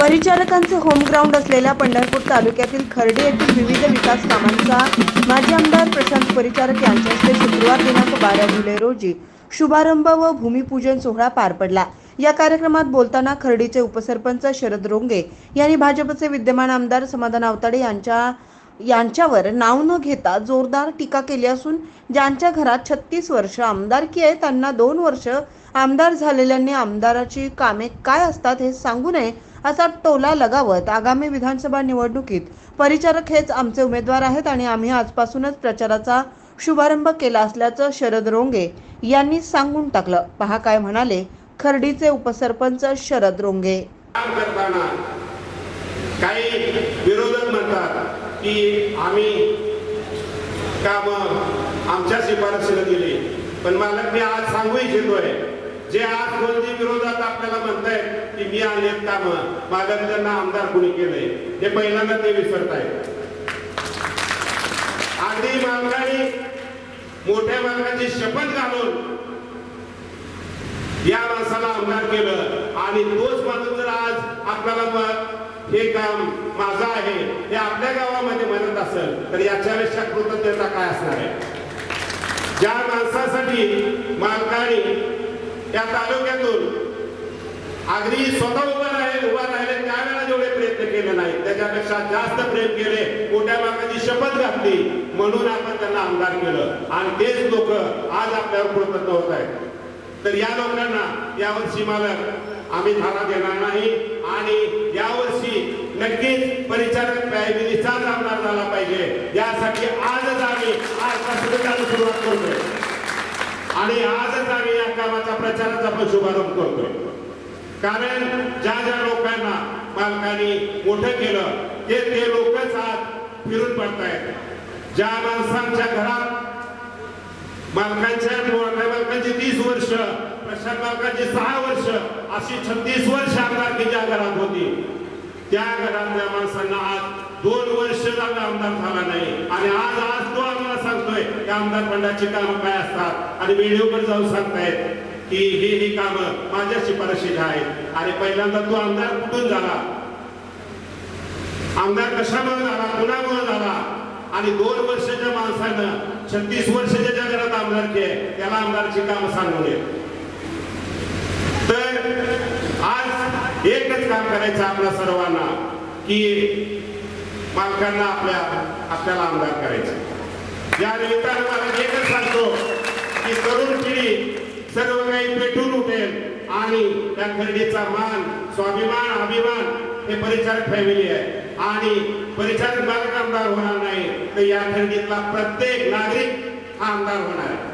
परिचारकांचे होमग्राऊंड असलेल्या पंढरपूर तालुक्यातील खर्डे येथील विविध विकास कामांचा माजी आमदार प्रशांत परिचारक यांच्या हस्ते शुक्रवार दिनांक बारा जुलै रोजी शुभारंभ व भूमिपूजन सोहळा पार पडला. या कार्यक्रमात बोलताना खर्डीचे उपसरपंच शरद रोंगे यांनी भाजपचे विद्यमान आमदार समाधान आवताडे यांच्या यांच्यावर नाव न घेता जोरदार टीका केली असून ज्यांच्या घरात छत्तीस वर्ष आमदारकी आहे त्यांना दोन वर्ष आमदार झालेल्यांनी आमदाराची कामे काय असतात हे सांगू नये असा टोला लगावत आगामी विधानसभा निवडणुकीत परिचारक हेच आमचे उमेदवार आहेत आणि आम्ही आजपासूनच प्रचाराचा शुभारंभ केला असल्याचं शरद रोंगे यांनी सांगून टाकलं. पहा काय म्हणाले खर्डीचे उपसरपंच शरद रोंगे. काही विरोधक म्हणतात की आम्ही काम आमच्या शिफारसीला दिली पण मला मी आज सांगू इच्छितोय जे आज कोणती विरोधात आपल्याला म्हणतायत की मी आलेत काम मालक त्यांना आमदार कोणी केलंय हे पहिल्यांदा ते विसरत आधी अगदी मालकाने मोठ्या मालकाची शपथ घालून या माणसाला आमदार केलं. आणि तोच माणूस जर आज आपल्याला मग हे काम माझं आहे हे आपल्या गावामध्ये म्हणत असेल तर याच्यापेक्षा कृतज्ञता काय असणार आहे? ज्या माणसासाठी मालकाने या तालुक्यातून अगदी स्वतः उभा राहिले उभा राहिले त्यावेळेला जेवढे प्रयत्न केले नाही त्याच्यापेक्षा जास्त प्रेम केले मोठ्या मालकाची शपथ घातली म्हणून आपण त्यांना आमदार केलं. आणि तेच लोक आज आपल्यावर कृतज्ञ होत आहेत. तर या लोकांना यावर्षी मालक आम्ही धारा देणार नाही. आणि यावर्षी नक्कीच परिचारक फॅमिलीचाच आमदार झाला पाहिजे. यासाठी आज आम्ही आजपासून सुरुवात करतोय. आणि आजच आम्ही या कामाचा प्रचाराचा पण शुभारंभ करतोय. कारण ज्या ज्या लोकांना पालकांनी मोठं केलं ते ते लोकच आज फिरून पडतायत. ज्या माणसांच्या घरात मालकांच्या मोठ्या मालकांची तीस वर्ष प्रशांत मालकांची सहा वर्ष अशी छत्तीस वर्ष आमदारकी ज्या घरात होती त्या घरातल्या माणसांना आज दोन वर्ष आमदार झाला नाही. आणि आज आज सांगतोय आमदार फंडाची कामं काय असतात? आणि व्हिडिओवर जाऊन सांगतायत की हे ही कामं माझ्या शिफारशीच्या आहेत. आणि पहिल्यांदा तो आमदार कुठून झाला? आमदार कशामुळे झाला? कुणामुळे झाला? आणि दोन वर्षाच्या माणसानं छत्तीस वर्षाच्या ज्या घरात आमदारकी आहे त्याला आमदारची कामं सांगू नये तर आज एकच काम करायचं आपल्या सर्वांना की मालकांना आपल्या आपल्याला आमदार करायचं या निमित्तानं मला एकच सांगतो की तरुण पिढी सर्व काही पेटून उठेल आणि त्या खरेदीचा मान स्वाभिमान अभिमान हे परिचारक फॅमिली आहे. आणि परिचारक मालक आमदार होणार नाही तर या खरेदीतला प्रत्येक नागरिक हा आमदार होणार आहे.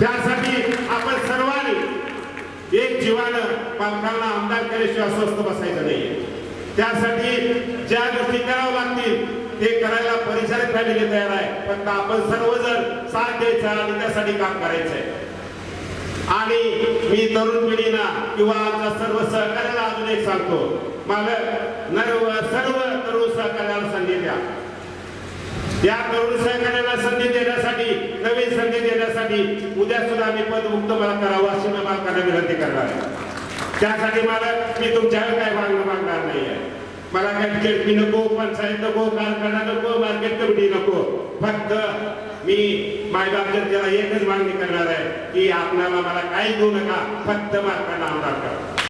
त्यासाठी आपण सर्वांनी एक जीवानं पालकांना आमदार केल्याशिवाय अस्वस्थ बसायचं नाही त्यासाठी ज्या गोष्टी कराव्या लागतील ते करायला परिचारक फॅमिली तयार आहे. फक्त आपण सर्वजण साथ द्यायचा आणि त्यासाठी काम करायचंय. आणि मी तरुण पिढीना किंवा आमच्या सर्व सहकार्याला अजून एक सांगतो. मला सर्व तरुण सहकार्याला संधी द्या. या तरुण सहकार्याला संधी देण्यासाठी नवीन संधी देण्यासाठी उद्या सुद्धा मी पदमुक्त मला करावं अशी मी मालकांना विनंती करणार आहे. त्यासाठी मला मी तुमच्यावर काय मागणं मागणार नाही आहे मला काय चिडकी नको पंचायत नको कारखाना नको मार्केट कमिटी नको. फक्त मी माझ्या जनतेला एकच मागणी करणार आहे की आपल्याला मला काही देऊ नका फक्त मार्का आमदार करा.